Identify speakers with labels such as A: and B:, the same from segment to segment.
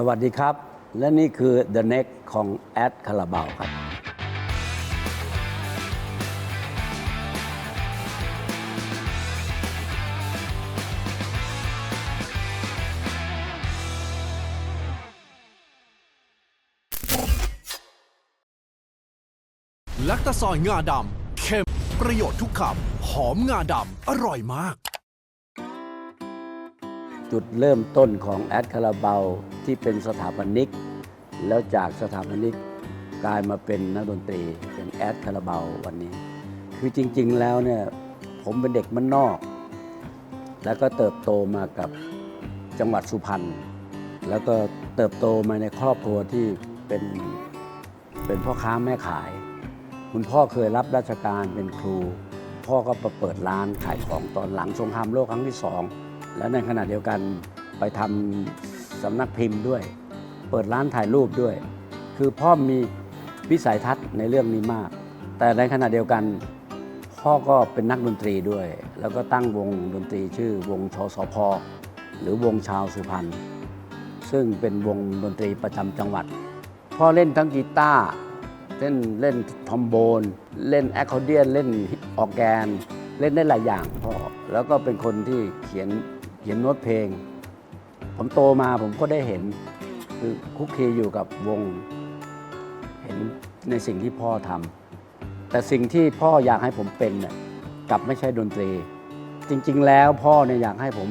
A: สวัสดีครับ และนี่คือ The Next ของแอดคาราบาวครับ
B: ลักตะซอยงาดำเค็มประโยชน์ทุกคำ หอมงาดำ อร่อยมาก
A: จุดเริ่มต้นของแอดคาราบาที่เป็นสถาปนิก แล้วจากสถาปนิกกลายมาเป็นนักดนตรีเป็นแอดคาราบาววันนี้ คือจริง ๆ แล้วเนี่ยผมเป็นเด็กมันนอก แล้วก็เติบโตมากับจังหวัดสุพรรณแล้วก็เติบโตมาในครอบครัวที่เป็นเป็นพ่อค้าแม่ขาย คุณพ่อเคยรับราชการเป็นครู พ่อก็มาเปิดร้านขายของตอนหลังสงครามโลกครั้งที่สอง และในขณะเดียวกันไปทำสำนักพิมพ์ด้วย เปิดร้านถ่ายรูปด้วย คือพ่อมีวิสัยทัศน์ในเรื่องนี้มาก แต่ในขณะเดียวกัน พ่อก็เป็นนักดนตรีด้วย แล้วก็ตั้งวงดนตรีชื่อวงชสพหรือวงชาวสุพรรณซึ่งเป็นวงดนตรีประจำจังหวัด พ่อเล่นทั้งกีตาร์เล่นเล่นทอมโบน เล่นแอคคอร์เดียน เล่นออแกน เล่นได้หลายอย่างพ่อ แล้วก็เป็นคนที่เขียน เขียนโน้ตเพลง ผมโตมาผมก็ได้เห็น คือคุกคีอยู่กับวง เห็นในสิ่งที่พ่อทำแต่สิ่งที่พ่ออยากให้ผมเป็นน่ะกลับไม่ใช่ดนตรี จริง ๆ แล้วพ่อเนี่ยอยากให้ผม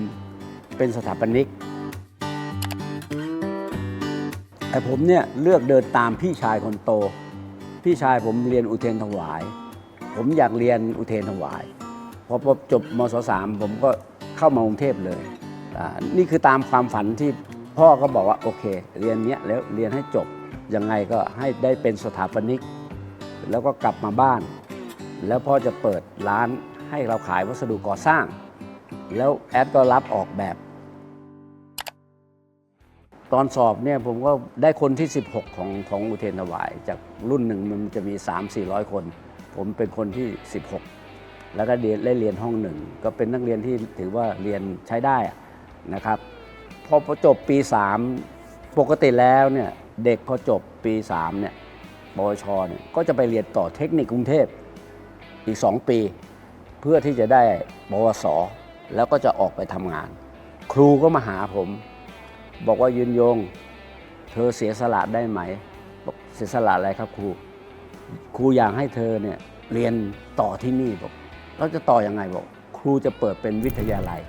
A: เป็นสถาปนิก แต่ผมเนี่ยเลือกเดินตามพี่ชายคนโต พี่ชายผมเรียนอุเทนถวาย ผมอยากเรียนอุเทนถวายพอจบมศสามผมก็ เข้ามากรุงเทพเลยอ่านี่คือตามความฝันที่พ่อก็บอกว่าโอเค เรียนเนี้ยแล้วเรียนให้จบยังไงก็ให้ได้เป็นสถาปนิก แล้วก็กลับมาบ้าน แล้วพ่อจะเปิดร้านให้เราขายวัสดุก่อสร้าง แล้วแอดก็รับออกแบบ ตอนสอบเนี่ยผมก็ได้คนที่ 16 ของของอุเทนถวาย จากรุ่นหนึ่งมันจะมี 3 4 0 0 คน ผมเป็นคนที่ 16 แล้วก็เรียนได้เรียนห้องหนึ่ง ก็เป็นนักเรียนที่ถือว่าเรียนใช้ได้นะครับ พอจบปี 3 ปกติแล้วเนี่ยเด็กพอจบปี3เนี่ยปวชเนี่ยก็จะไปเรียนต่อเทคนิคกรุงเทพอีก 2 ปี เพื่อที่จะได้ปวส แล้วก็จะออกไปทำงาน ครูก็มาหาผม บอกว่ายืนยง เธอเสียสละได้ไหมบอกเสียสละอะไรครับครู ครูอยากให้เธอเนี่ยเรียนต่อที่นี่บอก เราจะต่ออยังไงบอก ครูจะเปิดเป็นวิทยาลัย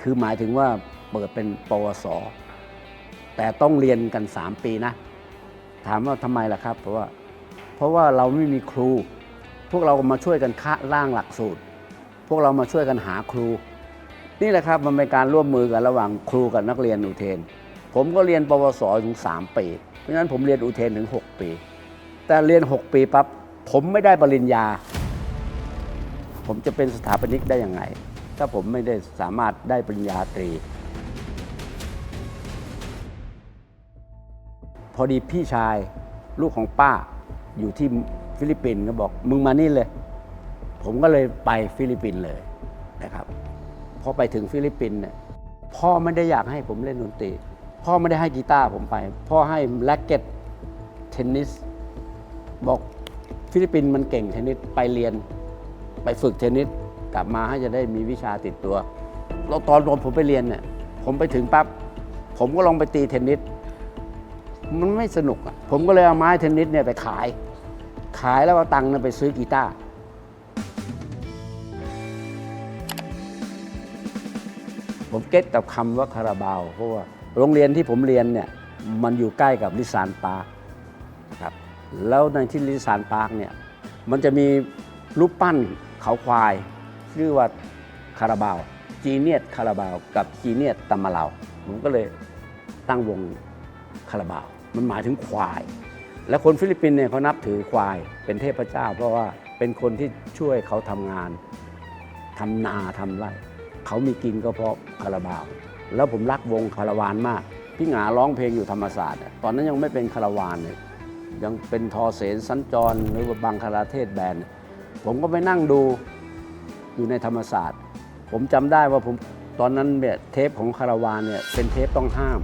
A: คือหมายถึงว่าเปิดเป็นปวส แต่ต้องเรียนกัน 3 ปีนะ ถามว่าทำไมล่ะครับ เพราะว่าเพราะว่าเราไม่มีครู พวกเรามาช่วยกันค่าร่างหลักสูตร พวกเรามาช่วยกันหาครู นี่แหละครับมันเป็นการร่วมมือกันระหว่างครูกับนักเรียนอุเทน ผมก็เรียนปวสถึง 3 ปีเพราะฉะนั้นผมเรียนอุเทนถึง 6 ปี แต่เรียน 6 ปีปั๊บผมไม่ได้ปริญญา ผมจะเป็นสถาปนิกได้ยังไง ถ้าผมไม่ได้สามารถได้ปริญญาตรี พอดีพี่ชายลูกของป้าอยู่ที่ฟิลิปปินส์ก็บอก มึงมานี่เลย ผมก็เลยไปฟิลิปปินส์เลยนะครับพอไปถึงฟิลิปปินส์เนี่ยพ่อไม่ได้อยากให้ผมเล่นดนตรี พ่อไม่ได้ให้กีตาร์ผมไป พ่อให้แร็กเก็ตเทนนิสบอกฟิลิปปินส์มันเก่งเทนนิสไปเรียน ไปฝึกเทนนิสกลับมาให้จะได้มีวิชาติดตัวแล้วตอนผมไปเรียนเนี่ย ผมไปถึงปั๊บผมก็ลองไปตีเทนนิสมันไม่สนุกอะผมก็เลยเอาไม้เทนนิสเนี่ยไปขาย ขายแล้วเอาตังค์ไปซื้อกีตาร์ผมเก็ตกับคำว่าคาราบาว เพราะว่าโรงเรียนที่ผมเรียนเนี่ยมันอยู่ใกล้กับลิซานปาร์คครับแล้วในที่ลิซานปาร์คเนี่ยมันจะมีรูปปั้น เขาควาย ชื่อว่าคาราบาวจีเนียตคาราบาว กับจีเนียตตัมาลาวผมก็เลยตั้งวงคาราบาว มันหมายถึงควาย และคนฟิลิปปินส์เนี่ยเขานับถือควายเป็นเทพเจ้า เพราะว่าเป็นคนที่ช่วยเขาทำงานทำนาทำไร่เขามีกินก็เพราะคาราบาว แล้วผมรักวงคาราวานมาก พี่หงาร้องเพลงอยู่ธรรมศาสตร์ ตอนนั้นยังไม่เป็นคาราวานเลยยังเป็นทอเสนสัญจรหรือว่าบางคาราเทศแบนด์ ผมก็ไปนั่งดูอยู่ในธรรมศาสตร์ ผมจำได้ว่าผมตอนนั้นเนี่ยเทปของคาราวานเนี่ยเป็นเทปต้องห้าม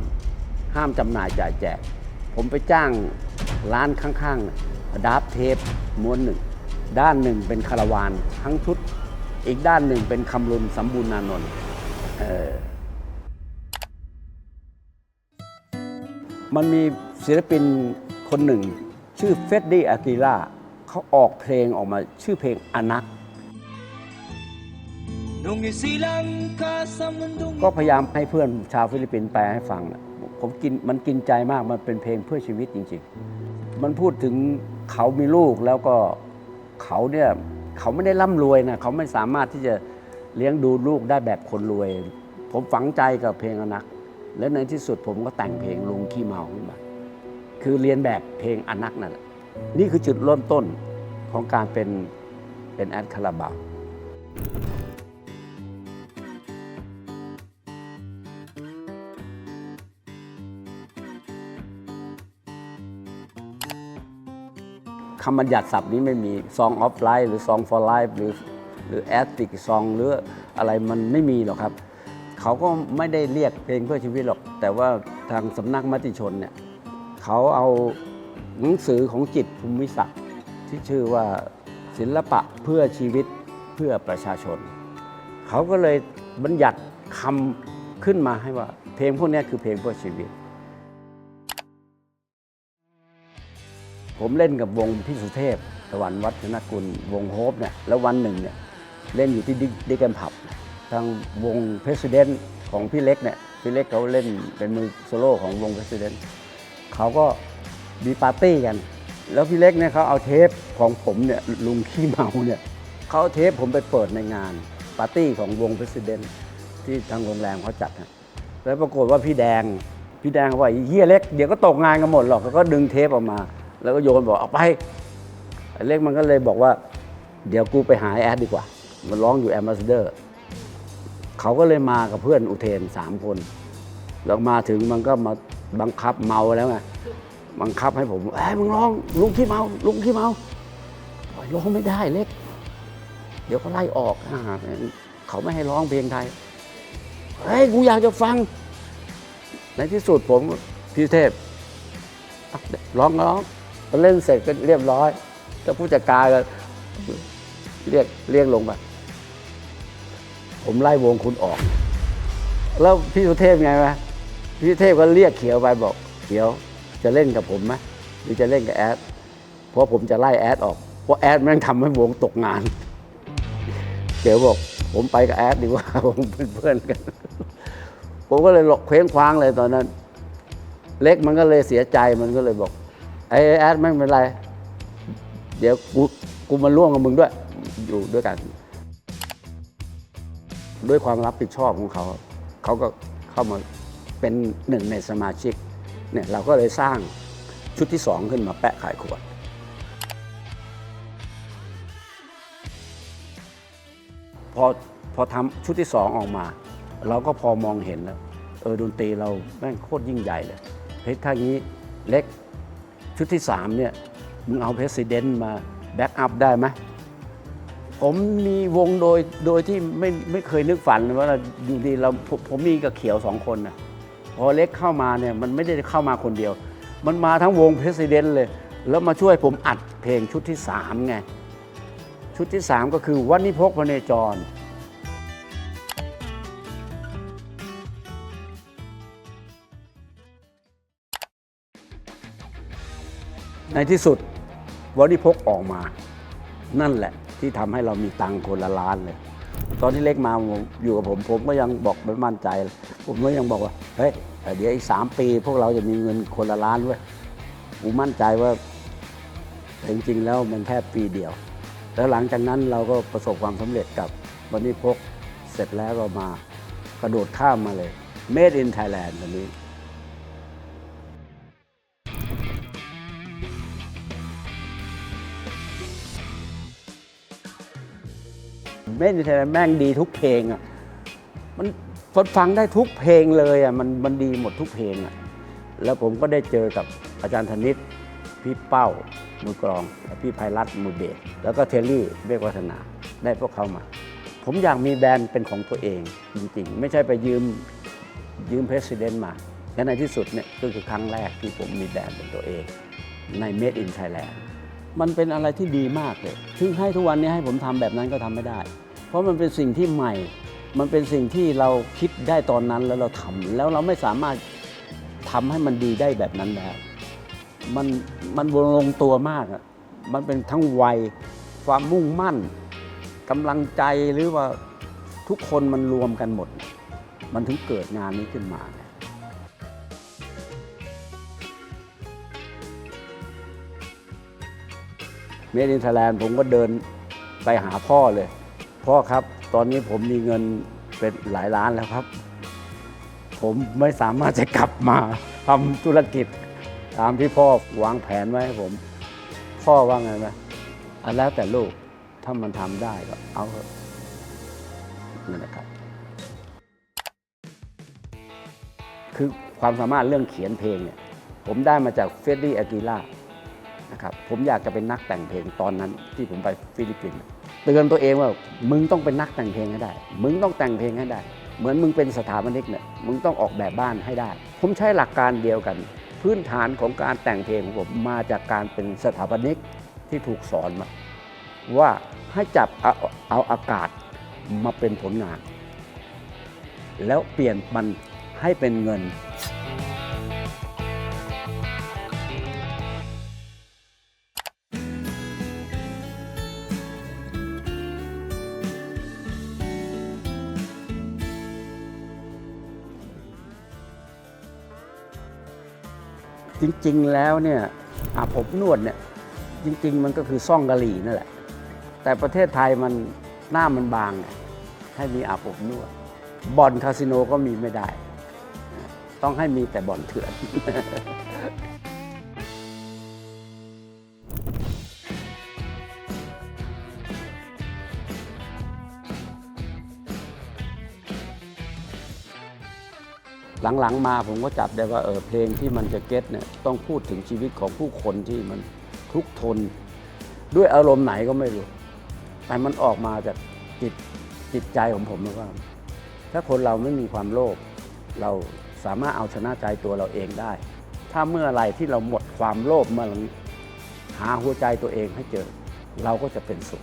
A: ห้ามจำหน่ายจ่ายแจก ผมไปจ้างร้านข้างๆดาบเทปม้วนหนึ่ง ด้านหนึ่งเป็นคาราวานทั้งชุด อีกด้านหนึ่งเป็นคำรุนสมบูรณานนท์เอ่อมันมีศิลปินคนหนึ่ง ชื่อเฟดดี้อากิล่า เขาออกเพลงออกมาชื่อเพลงอนัก
C: Nung isilang ka sa mundong
A: ก็พยายามให้เพื่อนชาวฟิลิปปินส์แปลให้ฟังน่ะผมกินมันกินใจมากมันเป็นเพลงเพื่อชีวิตจริง ๆ มันพูดถึงเขามีลูกแล้วก็เขาเนี่ยเขาไม่ได้ร่ำรวยนะเขาไม่สามารถที่จะเลี้ยงดูลูกได้แบบคนรวย ผมฝังใจกับเพลงอนัก และในที่สุดผมก็แต่งเพลงลุงขี้เมาขึ้นมาคือเรียนแบบเพลงอนักนั่นแหละ นี่คือจุดเริ่มต้นของการเป็นเป็นแอดคาราบาวคำบัญญัติศัพท์นี้ไม่มี Song of Life หรือ Song for Life หรือหรือ a t i c Song หรืออะไรมันไม่มีหรอกครับ เขาก็ไม่ได้เรียกเพลงเพื่อชีวิตหรอก แต่ว่าทางสำนักมติชนเนี่ยเขาเอา หนังสือของจิตภูมิศักดิ์ที่ชื่อว่าศิลปะเพื่อชีวิตเพื่อประชาชน เขาก็เลยบัญญัติคำขึ้นมาให้ว่าเพลงพวกนี้คือเพลงเพื่อชีวิต ผมเล่นกับวงพี่สุเทพสวรรค์วัฒนกุล วงโฮปเนี่ยแล้ววันหนึ่งเนี่ยเล่นอยู่ที่ดิกแกนผับทางวงเพรสเดนต์ของพี่เล็กเนี่ยพี่เล็กเขาเล่นเป็นมือโซโล่ของวงเพรสเดนต์เขาก็ มีปาร์ตี้กัน แล้วพี่เล็กเนี่ยเขาเอาเทปของผมเนี่ยลุงขี้เมาเนี่ยเขาเอาเทปผมไปเปิดในงานปาร์ตี้ของวงเพรส i เดนที่ทางโรงแรมเขาจัดฮะแล้วปรากฏว่าพี่แดง พี่แดงเขาบอกเฮียเล็กเดี๋ยวก็ตกงานกันหมดหรอกเขาก็ดึงเทปออกมา แล้วก็โยนบอกเอาไปเล็กมันก็เลยบอกว่า เดี๋ยวกูไปหาแอดดีกว่า มันร้องอยู่แอมบาสเดอร์เขาก็เลยมากับเพื่อนอุเทนสามคน แล้วมาถึงมันก็มาบังคับเมาแล้วไง บังคับให้ผมเอ้ยมึงร้องลุงขี้เมาลุงขี้เมาบอกร้องไม่ได้เล็ก เดี๋ยวเขาไล่ออกอาเขาไม่ให้ร้องเพลงไทยเฮ้ยกูอยากจะฟัง ในที่สุดผมพี่เทพร้องร้องเล่นเสร็จก็เรียบร้อยก็ผู้จัดการก็เรียกเรียกลงไปผมไล่วงคุณออก แล้วพี่สุเทพไงวะพี่สุเทพก็เรียกเขียวไปบอก เขียว จะเล่นกับผมไหมหรือจะเล่นกับแอด เพราะผมจะไล่แอดออก เพราะแอดแม่งทำให้วงตกงานเขียวบอก ผมไปกับแอดดีกว่าผมเป็นเพื่อนกัน ผมก็เลยหลอกเคว้งคว้างเลยตอนนั้น เล็กมันก็เลยเสียใจมันก็เลยบอกไอ้แอดไม่เป็นไร เดี๋ยวกูกูมาร่วมกับมึงด้วย อยู่ด้วยกัน ด้วยความรับผิดชอบของเขา เขาก็เข้ามาเป็นหนึ่งในสมาชิก เนี่ยเราก็เลยสร้างชุดที่สองขึ้นมาแปะขายขวด พอพอทำชุดที่สองออกมา เราก็พอมองเห็นแล้วเออดนตรีเราแม่งโคตรยิ่งใหญ่เลยเฮ้ยถ้างี้เล็กชุดที่สามเนี่ยมึงเอาเพรสิดเนนมาแบ็กอัพได้ไหมผมมีวงโดยโดยที่ไม่ไม่เคยนึกฝันว่าอยู่ดีเราผมผมมีกับเขียวสองคนนะ พอเล็กเข้ามาเนี่ยมันไม่ได้เข้ามาคนเดียว มันมาทั้งวงเพรสิดเนเลย แล้วมาช่วยผมอัดเพลงชุดที่สามไงชุดที่สามก็คือวันนิพกพระเนจรในที่สุดวันนี้พกออกมา นั่นแหละที่ทำให้เรามีตังค์คนละล้านเลย ตอนที่เล็กมาอยู่กับผมผมก็ยังบอกไม่มั่นใจ ผมก็ยังบอกว่าเฮ้ยเดี๋ยวอีกสามปี พวกเราจะมีเงินคนละล้านเว้ยผมมั่นใจว่าแต่จริงๆแล้วมันแค่ปีเดียว แล้วหลังจากนั้นเราก็ประสบความสำเร็จกับวันนี้พกเสร็จแล้วก็มากระโดดข้ามมาเลย Made in Thailand ตอนนี้ เม่นไทยแม่งดีทุกเพลงอะมันฟังได้ทุกเพลงเลยอะมันมันดีหมดทุกเพลงอะแล้วผมก็ได้เจอกับอาจารย์ธนิตพี่เป้ามือกลองและพี่ภัยรัตมือเบสแล้วก็เทลลี่เบกวัฒนาได้พวกเขามา ผมอยากมีแบรนด์เป็นของตัวเองจริงๆ ไม่ใช่ไปยืมยืมเพรสิดเนนมาและในที่สุดเนี่ยก็คือครั้งแรกที่ผมมีแบรนด์เป็นตัวเอง ใน Made in Thailand มันเป็นอะไรที่ดีมากเลยซึ่งให้ทุกวันนี้ให้ผมทำแบบนั้นก็ทำไม่ได้ เพราะมันเป็นสิ่งที่ใหม่ มันเป็นสิ่งที่เราคิดได้ตอนนั้นแล้วเราทำแล้วเราไม่สามารถทำให้มันดีได้แบบนั้นแล้วมันมันลงตัวมากอะมันเป็นทั้งวัยความมุ่งมั่นกำลังใจหรือว่าทุกคนมันรวมกันหมด มันถึงเกิดงานนี้ขึ้นมาเมดินไทยแลนด์ผมก็เดินไปหาพ่อเลย พ่อครับ ตอนนี้ผมมีเงินเป็นหลายล้านแล้วครับ ผมไม่สามารถจะกลับมาทำธุรกิจ ตามที่พ่อวางแผนไว้ให้ผม พ่อว่าไงไหมอันแล้วแต่ลูกถ้ามันทำได้ก็เอาเถอะนั่นแหละครับ คือความสามารถเรื่องเขียนเพลงเนี่ย ผมได้มาจากเฟรดดี้อากิล่า นะครับผมอยากจะเป็นนักแต่งเพลงตอนนั้นที่ผมไปฟิลิปปินส์เตือนตัวเองว่ามึงต้องเป็นนักแต่งเพลงให้ได้ มึงต้องแต่งเพลงให้ได้ เหมือนมึงเป็นสถาปนิกเนี่ยมึงต้องออกแบบบ้านให้ได้ ผมใช้หลักการเดียวกัน พื้นฐานของการแต่งเพลงของผมมาจากการเป็นสถาปนิกที่ถูกสอนมาว่าให้จับเอาเอาอากาศมาเป็นผลงาน แล้วเปลี่ยนมันให้เป็นเงิน ริง ๆ แล้วเนี่ยอาบอบนวดเนี่ยจริง ๆ มันก็คือซ่องกะหรี่นั่นแหละ แต่ประเทศไทยมันหน้ามันบางไงให้มีอาบอบนวดบ่อนคาสิโนก็มีไม่ได้ ต้องให้มีแต่บ่อนเถื่อน หลังๆมาผมก็จับได้ว่าเออเพลงที่มันจะเก็ตเนี่ยต้องพูดถึงชีวิตของผู้คนที่มันทุกทน ด้วยอารมณ์ไหนก็ไม่รู้ แต่มันออกมาจากจิตจิตใจของผมนะว่า ถ้าคนเราไม่มีความโลภเราสามารถเอาชนะใจตัวเราเองได้ ถ้าเมื่อไรที่เราหมดความโลภเมื่อหาหัวใจตัวเองให้เจอ เราก็จะเป็นสุข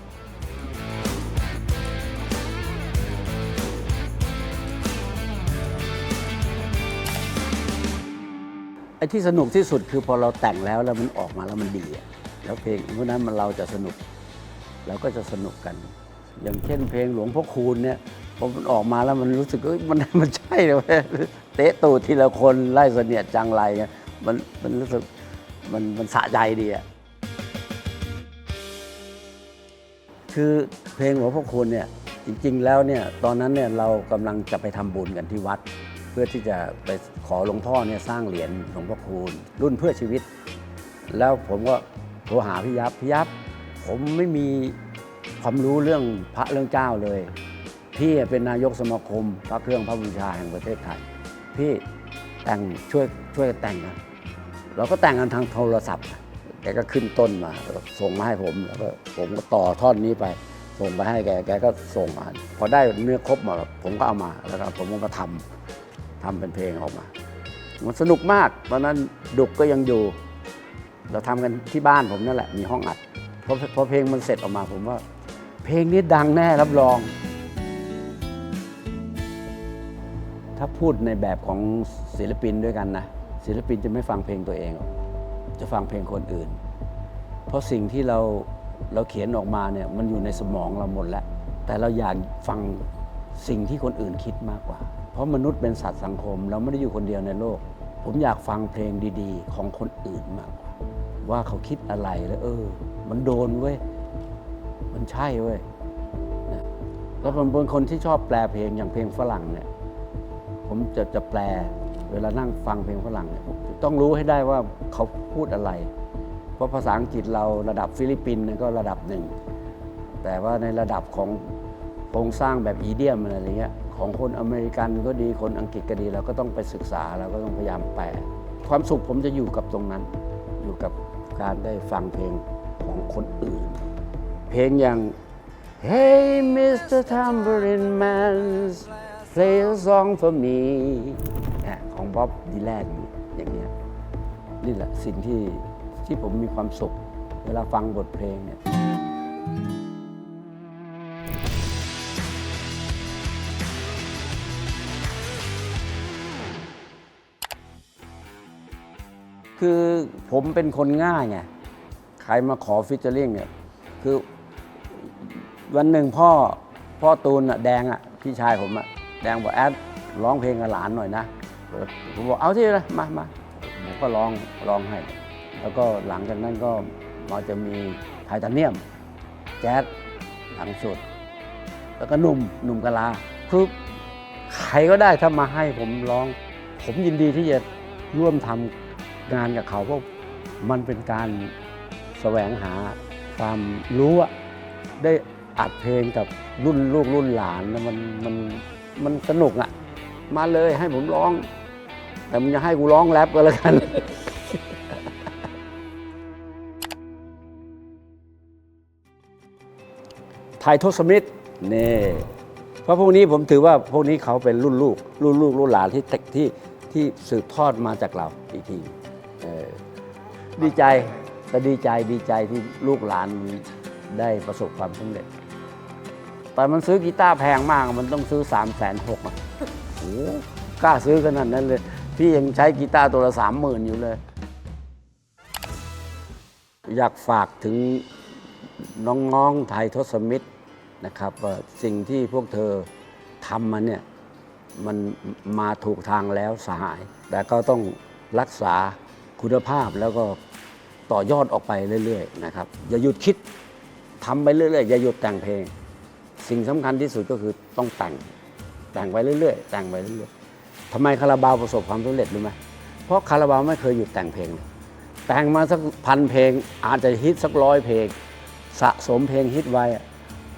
A: อ้ที่สนุกที่สุดคือพอเราแต่งแล้วแล้วมันออกมาแล้วมันดีอะแล้วเพลงเพราะนั้นมันเราจะสนุกเราก็จะสนุกกัน อย่างเช่นเพลงหลวงพ่อคูณเนี่ยพอมันออกมาแล้วมันรู้สึกเอ้ยมันมันใช่เลยเว้ยเตะตูดทีละคนไล่เสนียดจังไรเงี้ยมันมันรู้สึกมันมันสะใจดีอะคือเพลงหลวงพ่อคูณเนี่ยจริง ๆ แล้วเนี่ยตอนนั้นเนี่ยเรากำลังจะไปทำบุญกันที่วัด เพื่อที่จะไปขอหลวงพ่อเนี่ยสร้างเหรียญหลวงพ่อคูณ รุ่นเพื่อชีวิต แล้วผมก็โทรหาพี่ยับพี่ยับ ผมไม่มีความรู้เรื่องพระเรื่องเจ้าเลย พี่เป็นนายกสมาคม พระเครื่องพระบูชาแห่งประเทศไทยพี่แต่งช่วยช่วยแต่งนะเราก็แต่งกันทางโทรศัพท์แกก็ขึ้นต้นมาส่งมาให้ผมแล้วก็ผมก็ต่อท่อนนี้ไป ส่งไปให้แกแกก็ส่งมาพอได้เนื้อครบมาผมก็เอามาแล้วก็ผมก็ทำ ทำเป็นเพลงออกมา มันสนุกมาก ตอนนั้นดุกก็ยังอยู่ เราทำกันที่บ้านผมนั่นแหละ มีห้องอัดพอพอเพลงมันเสร็จออกมาผมว่า เพลงนี้ดังแน่รับรอง ถ้าพูดในแบบของศิลปินด้วยกันนะ ศิลปินจะไม่ฟังเพลงตัวเอง จะฟังเพลงคนอื่น เพราะสิ่งที่เราเราเขียนออกมาเนี่ยมันอยู่ในสมองเราหมดแล้ว แต่เราอยากฟังสิ่งที่คนอื่นคิดมากกว่า เพราะมนุษย์เป็นสัตว์สังคม เราไม่ได้อยู่คนเดียวในโลก ผมอยากฟังเพลงดีๆ ของคนอื่นมากว่าเขาคิดอะไรแล้วเออ มันโดนเว้ย มันใช่เว้ยนะแล้วผมเป็นคนที่ชอบแปลเพลงอย่างเพลงฝรั่งเนี่ย ผมจะจะแปล เวลานั่งฟังเพลงฝรั่งเนี่ยต้องรู้ให้ได้ว่าเขาพูดอะไร เพราะภาษาอังกฤษเราระดับฟิลิปปินส์ก็ระดับหนึ่ง แต่ว่าในระดับของโครงสร้างแบบอีเดียมอะไรเงี้ย ของคนอเมริกันก็ดีคนอังกฤษก็ดีเราก็ต้องไปศึกษาเราก็ต้องพยายามแปลความสุขผมจะอยู่กับตรงนั้น อยู่กับการได้ฟังเพลงของคนอื่น เพลงอย่าง Hey Mr. Tambourine Man play a song for me ของบ๊อบดีแลนอย่างเงี้ยนี่แหละสิ่งที่ที่ผมมีความสุข เวลาฟังบทเพลงเนี่ย คือผมเป็นคนง่ายไงใครมาขอฟิชเจอริงเนี่ยคือวันหนึ่งพ่อพ่อตูนอะแดงอะพี่ชายผมอะแดงบอกแอดร้องเพลงกับหลานหน่อยนะผมบอกเอาที่เลยมามาผมก็ร้องร้องให้ แล้วก็หลังจากนั้นก็มาจะมีไทเทเนียม แจ๊สหลังสุด แล้วก็หนุ่มหนุ่มกะลาคือใครก็ได้ถ้ามาให้ผมร้อง ผมยินดีที่จะร่วมทำ งานกับเขาเพราะมันเป็นการแสวงหาความรู้อะได้อัดเพลงกับรุ่นลูกรุ่นหลานนะมันมันมันสนุกอะมาเลยให้ผมร้อง แต่มึงจะให้กูร้องแรปก็แล้วกันไททศมิตรนี่เพราะพวกนี้ผมถือว่าพวกนี้เขาเป็นรุ่นลูก รุ่นลูกรุ่นหลานที่ที่ที่สืบทอดมาจากเราอีกที เออดีใจแต่ดีใจดีใจที่ลูกหลานได้ประสบความสำเร็จแต่มันซื้อกีตาร์แพงมากมันต้องซื้อ3ามแสนหกอะโอ้กล้าซื้อขนาดนั้นเลย พี่ยังใช้กีตาร์ตัวละสามหมื่นอยู่เลย อยากฝากถึงน้องๆไทยทศมิตรนะครับว่าสิ่งที่พวกเธอทำมาเนี่ย มันมาถูกทางแล้วสหาย แต่ก็ต้องรักษา คุณภาพแล้วก็ต่อยอดออกไปเรื่อยๆนะครับอย่าหยุดคิดทำไปเรื่อยๆอย่าหยุดแต่งเพลง สิ่งสำคัญที่สุดก็คือต้องแต่งแต่งไปเรื่อยๆแต่งไปเรื่อยๆทำไมคาราบาวประสบความสำเร็จรู้ไหมเพราะคาราบาวไม่เคยหยุดแต่งเพลง แต่งมาสักพันเพลง อาจจะฮิตสักร้อยเพลง สะสมเพลงฮิตไว้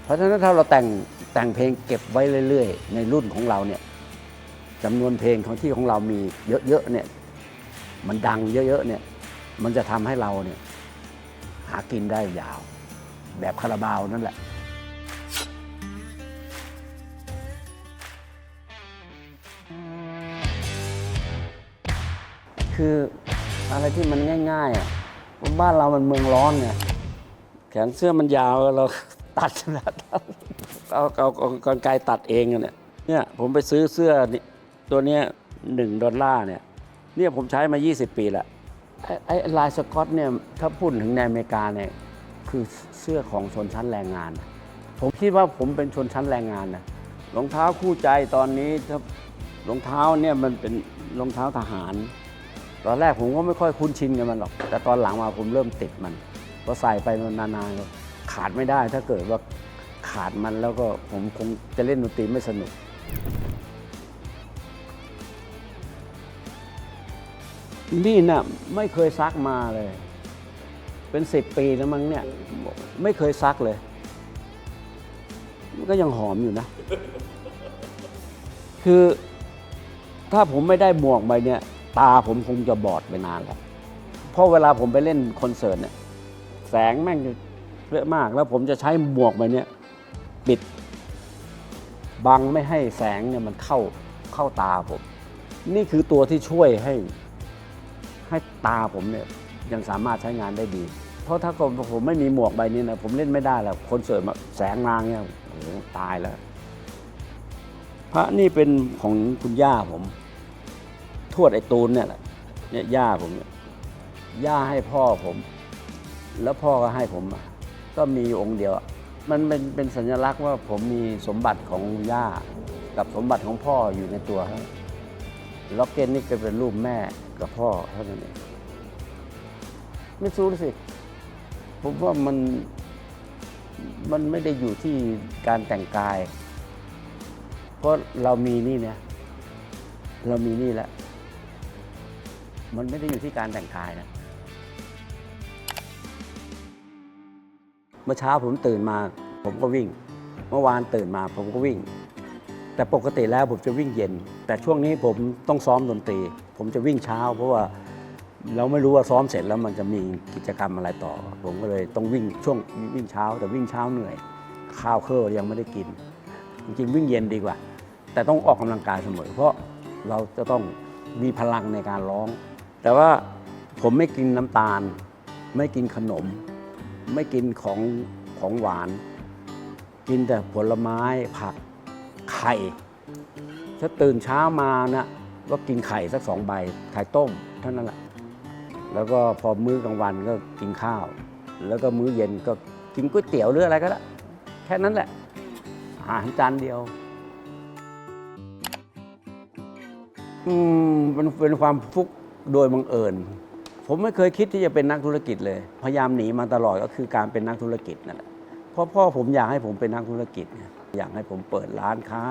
A: เพราะฉะนั้นถ้าเราแต่งแต่งเพลงเก็บไว้เรื่อยๆ ในรุ่นของเราเนี่ยจำนวนเพลงของที่ของเรามีเยอะๆเนี่ย มันดังเยอะๆเนี่ยมันจะทำให้เราเนี่ยหากินได้ยาว แบบคาราบาวนั่นแหละ คืออะไรที่มันง่ายๆอะบ้านเรามันเมืองร้อนไงแขนเสื้อมันยาวเราตัดแล้วเอาเอาเอากรรไกรตัดเองอะเนี่ยเนี่ย ผมไปซื้อเสื้อนี่ตัวเนี้ยหนึ่งดอลลาร์เนี่ย เนี่ยผมใช้มา 20 ปีละไอ้ไอ้ลายสกอตเนี่ยถ้าพูดถึงในอเมริกาเนี่ยคือเสื้อของชนชั้นแรงงาน ผมคิดว่าผมเป็นชนชั้นแรงงานนะรองเท้าคู่ใจตอนนี้ถ้ารองเท้าเนี่ยมันเป็นรองเท้าทหาร ตอนแรกผมก็ไม่ค่อยคุ้นชินกับมันหรอก แต่ตอนหลังมาผมเริ่มติดมันพอใส่ไปนานๆขาดไม่ได้ถ้าเกิดว่าขาดมันแล้วก็ผมคงจะเล่นดนตรีไม่สนุก นี่น่ะไม่เคยซักมาเลย เป็นสิบปีแล้วมั้งเนี่ย ไม่เคยซักเลย มันก็ยังหอมอยู่นะ คือถ้าผมไม่ได้หมวกใบเนี่ย ตาผมคงจะบอดไปนานแล้วเพราะเวลาผมไปเล่นคอนเสิร์ตเนี่ยแสงแม่งเยอะมาก แล้วผมจะใช้หมวกใบเนี้ยปิด บังไม่ให้แสงเนี่ยมันเข้าเข้าตาผม นี่คือตัวที่ช่วยให้ ให้ตาผมเนี่ยยังสามารถใช้งานได้ดี เพราะถ้าผมไม่มีหมวกใบนี้นะผมเล่นไม่ได้แล้วคนเสิร์ตมาแสงมางเนี่ยโอ้โหตายแล้ว พระนี่เป็นของคุณย่าผม ทวดไอ้ตูนเนี่ยแหละเนี่ยย่าผมเนี่ยย่าให้พ่อผม แล้วพ่อก็ให้ผม ก็มีองค์เดียว มันเป็นเป็นสัญลักษณ์ว่าผมมีสมบัติของย่า กับสมบัติของพ่ออยู่ในตัวครับล็อกเก็ตนี่ก็เป็นรูปแม่ กับพ่อเท่านั้นเองไม่สู้สิผมว่ามันมันไม่ได้อยู่ที่การแต่งกาย เพราะเรามีนี่เนี่ยเรามีนี่แล้วมันไม่ได้อยู่ที่การแต่งกายนะเมื่อเช้าผมตื่นมา ผมก็วิ่ง เมื่อวานตื่นมาผมก็วิ่ง แต่ปกติแล้วผมจะวิ่งเย็น แต่ช่วงนี้ผมต้องซ้อมดนตรี ผมจะวิ่งเช้า เพราะว่าเราไม่รู้ว่าซ้อมเสร็จแล้วมันจะมีกิจกรรมอะไรต่อ ผมก็เลยต้องวิ่งช่วงวิ่งเช้า แต่วิ่งเช้าเหนื่อย ข้าวเคร่อยังไม่ได้กิน จริงๆวิ่งเย็นดีกว่า แต่ต้องออกกำลังกายเสมอ เพราะเราจะต้องมีพลังในการร้อง แต่ว่าผมไม่กินน้ำตาล ไม่กินขนม ไม่กินของของหวาน กินแต่ผลไม้ผัก ไข่ถ้าตื่นเช้ามานะก็กินไข่สักสองใบไข่ต้มเท่านั้นแหละแล้วก็พอมื้อกลางวันก็กินข้าว แล้วก็มื้อเย็นก็กินก๋วยเตี๋ยวหรืออะไรก็ได้วแค่นั้นแหละอาหารจานเดียวอืมมันเป็นความฟุกโดยบังเอิญผมไม่เคยคิดที่จะเป็นนักธุรกิจเลย พยายามหนีมาตลอดก็คือการเป็นนักธุรกิจนั่นแหละ เพราะพ่อผมอยากให้ผมเป็นนักธุรกิจ อยากให้ผมเปิดร้านค้า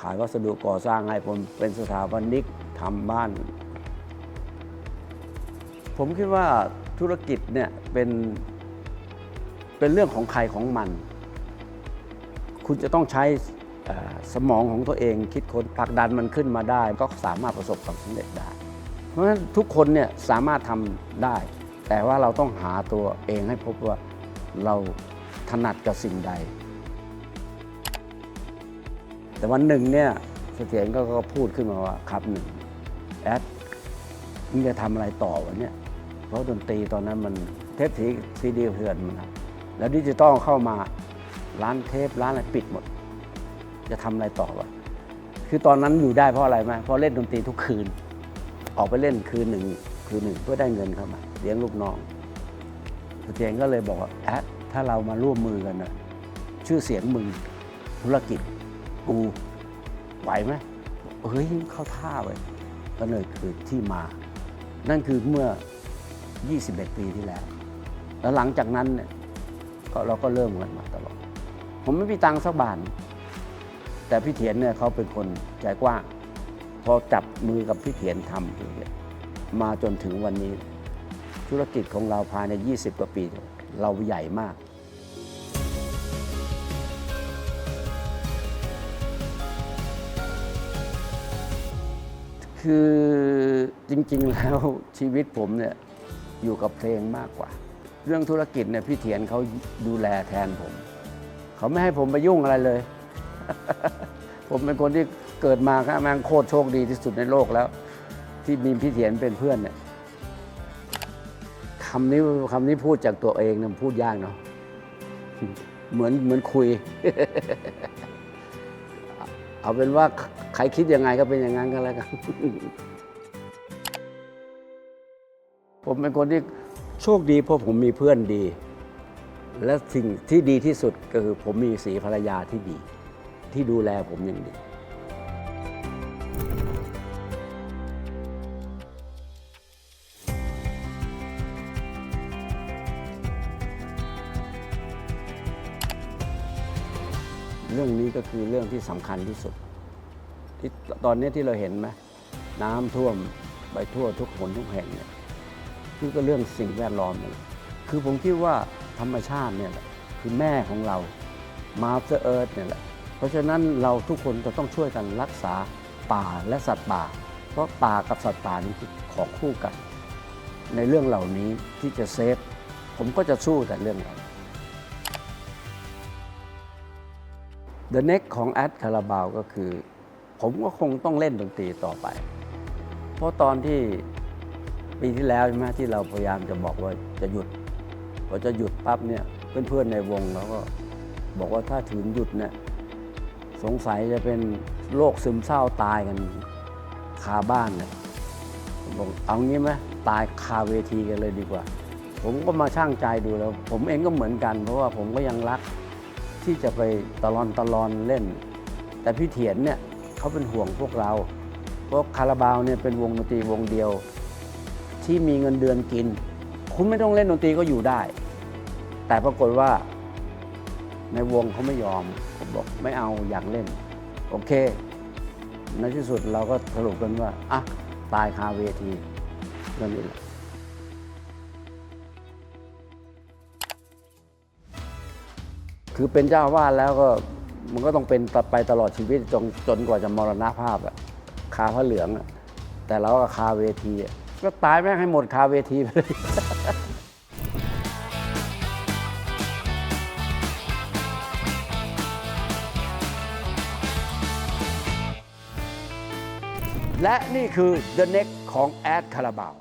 A: ขายวัสดุก่อสร้างให้ผมเป็นสถาปนิกทำบ้าน ผมคิดว่าธุรกิจเนี่ยเป็นเป็นเรื่องของใครของมัน คุณจะต้องใช้สมองของตัวเองคิดค้นผลักดันมันขึ้นมาได้ ก็สามารถประสบความสำเร็จได้ เพราะฉะนั้นทุกคนเนี่ยสามารถทำได้ แต่ว่าเราต้องหาตัวเองให้พบว่าเรา ถนัดกับสิ่งใด แต่วันหนึ่งเนี่ยเสถียรก็ก็พูดขึ้นมาว่าครับหนึ่งแอดมึงจะทำอะไรต่อวะเนี่ยเพราะดนตรีตอนนั้นมันเทปสีซีดีเถื่อนมันแล้วดิจิตอลเข้ามาร้านเทปร้านอะไรปิดหมด จะทำอะไรต่อวะคือตอนนั้นอยู่ได้เพราะอะไรไหมเพราะเล่นดนตรีทุกคืน ออกไปเล่นคืนหนึ่งคืนหนึ่งเพื่อได้เงินเข้ามาเลี้ยงลูกน้องเสถียรก็เลยบอกว่าแอด ถ้าเรามาร่วมมือกันนะชื่อเสียงมึงธุรกิจกูไหวไหมเฮ้ยเข้าท่าไปก็เลยคือที่มา นั่นคือเมื่อ 21 ปีที่แล้ว แล้วหลังจากนั้นเนี่ยก็เราก็เริ่มกันมาตลอด ผมไม่มีตังค์สักบาทแต่พี่เถียนเนี่ยเขาเป็นคนใจกว้างพอจับมือกับพี่เถียนทำมาจนถึงวันนี้ ธุรกิจของเราภายใน 20 กว่าปี เราใหญ่มาก คือจริงๆแล้วชีวิตผมเนี่ยอยู่กับเพลงมากกว่า เรื่องธุรกิจเนี่ยพี่เถียนเขาดูแลแทนผม เขาไม่ให้ผมไปยุ่งอะไรเลย ผมเป็นคนที่เกิดมาครับแม่งโคตรโชคดีที่สุดในโลกแล้ว ที่มีพี่เถียนเป็นเพื่อนเนี่ยคำนี้คำนี้พูดจากตัวเองเนี่ยพูดยากเนาะเหมือนเหมือนคุย เอาเป็นว่าใครคิดยังไงก็เป็นอย่างนั้นก็แล้วกัน ผมเป็นคนที่โชคดีเพราะผมมีเพื่อนดี และสิ่งที่ดีที่สุดก็คือผมมีสีภรรยาที่ดี ที่ดูแลผมอย่างดี เรื่องนี้ก็คือเรื่องที่สำคัญที่สุด ที่ตอนนี้ที่เราเห็นไหมน้ำท่วมไปทั่วทุกหนทุกแห่งเนี่ยคือก็เรื่องสิ่งแวดล้อมนั่นแหละคือผมคิดว่าธรรมชาติเนี่ยแหละคือแม่ของเรามาเตอร์เอิร์ธเนี่ยแหละเพราะฉะนั้นเราทุกคนจะต้องช่วยกันรักษาป่าและสัตว์ป่า เพราะป่ากับสัตว์ป่านี่คือของคู่กัน ในเรื่องเหล่านี้ที่จะเซฟ ผมก็จะสู้แต่เรื่องเหล่า The Next ของแอดคาราบาวก็คือ ผมก็คงต้องเล่นดนตรีต่อไป เพราะตอนที่ปีที่แล้วใช่ไหมที่เราพยายามจะบอกว่าจะหยุดพอจะหยุดปั๊บเนี่ยเพื่อนๆในวงเราก็บอกว่าถ้าถึงหยุดเนี่ยสงสัยจะเป็นโรคซึมเศร้าตายกันคาบ้านเนี่ยผมบอกเอางี้ไหมตายคาเวทีกันเลยดีกว่า ผมก็มาช่างใจดูแล้ว ผมเองก็เหมือนกัน เพราะว่าผมก็ยังรัก ที่จะไปตลอนตลอนเล่น แต่พี่เถียนเนี่ยเขาเป็นห่วงพวกเรา เพราะคาราบาวเนี่ยเป็นวงดนตรีวงเดียว ที่มีเงินเดือนกิน คุณไม่ต้องเล่นดนตรีก็อยู่ได้ แต่ปรากฏว่าในวงเขาไม่ยอมผมบอกไม่เอาอยากเล่น โอเค ในที่สุดเราก็สรุปกันว่าอะตายคาเวทีเรื่องนี้แหละ คือเป็นเจ้าวาสแล้วก็มันก็ต้องเป็นไปตลอดชีวิตจนจนกว่าจะมรณภาพอะคาพระเหลืองอะแต่เราก็คาเวที ก็ตายแม่งให้หมดคาเวทีไปเลยและนี่คือ The Next ของแอดคาราบาว